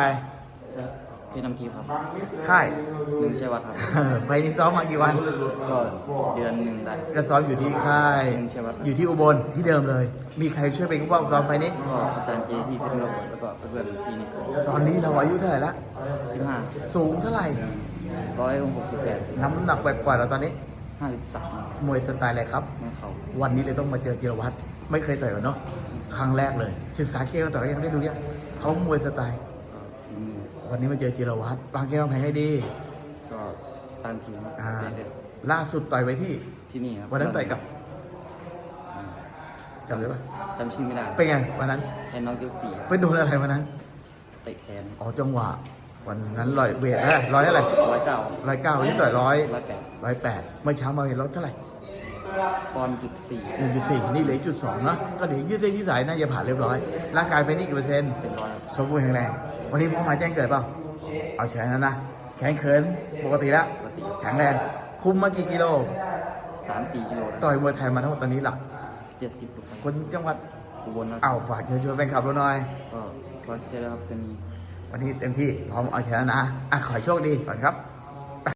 ไปพี่น้ำทิพย์ครับค่ายหนึ่งชัยวัฒน์ครับเออไปนี่ซ้อมมากี่วันก็เดือนหนึ่งได้ก็ซ้อมอยู่ที่ค่ายหนึ่งชัยวัฒน์อยู่ที่อุบลที่เดิมเลย มีใครช่วยเป็นผู้ป้องซ้อมไฟนี้ก็อาจารย์เจพี่เป็นระเบิดแล้วก็เพื่อนพี่นิโก้ตอนนี้เราอายุเท่าไหร่ละสิบห้าสูงเท่าไหร่ร้อยหกสิบแปดน้ำหนักปล่อยๆเราตอนนี้ห้าสิบสามมวยสไตล์อะไรครับไม่เข่าวันนี้เลยต้องมาเจอเจียรวัตรไม่เคยต่อยกันเนาะครั้งแรกเลยศึกษาเกมต่อยยังไม่ได้ดูยังเขามวยสไตล์ก็ฝีมือ วันนี้มาเจอเจียรวัตรวางเกมวางแผนให้ดี ก็ตามทีมครับอ่า เรื่อยล่าสุดต่อยไปที่ ๆที่นี่ครับวันนั้นต่อยกับอ่าจำได้ปะจำชื่อไม่ได้เป็นไงวันนั้นแทนน้องเจ้าสี่ไปโดนอะไรวันนั้นเตะแขนอ๋อจังหวะ วันนั้นร้อยเวทนะร้อยเท่าไหร่ร้อยเก้าร้อยเก้าวันนี้ต่อยร้อยร้อยแปดร้อยแปดเมื่อเช้ามาเห็นรถเท่าไหร่ปอนด์จุดสี่หนึ่งจุดสี่นี่เหลือจุดสองเนาะก็เดี๋ยวยืดเส้นยืดสายน่าจะผ่านเรียบร้อยร่างกายไฟนี่กี่เปอร์เซ็นต์เป็นร้อยครับสมบูรณ์แข็งแรง วันนี้พ่อมาแจ้งเกิดเปล่าเอาชนะนะแข็งเขินปกติแล้วปกติแข็งแรงคุมมากี่กิโลสามสี่กิโลต่อยมวยไทยมาทั้งหมดตอนนี้หลักเจ็ดสิบลูกครับคนจังหวัดอุบลนะเอ้าฝากเชิญชวนแฟนคลับเราหน่อย ก็ก็เชื่อแล้วครับคืนนี้ วันนี้เต็มที่พร้อมเอาชนะนะอะขอให้โชคดีก่อนครับ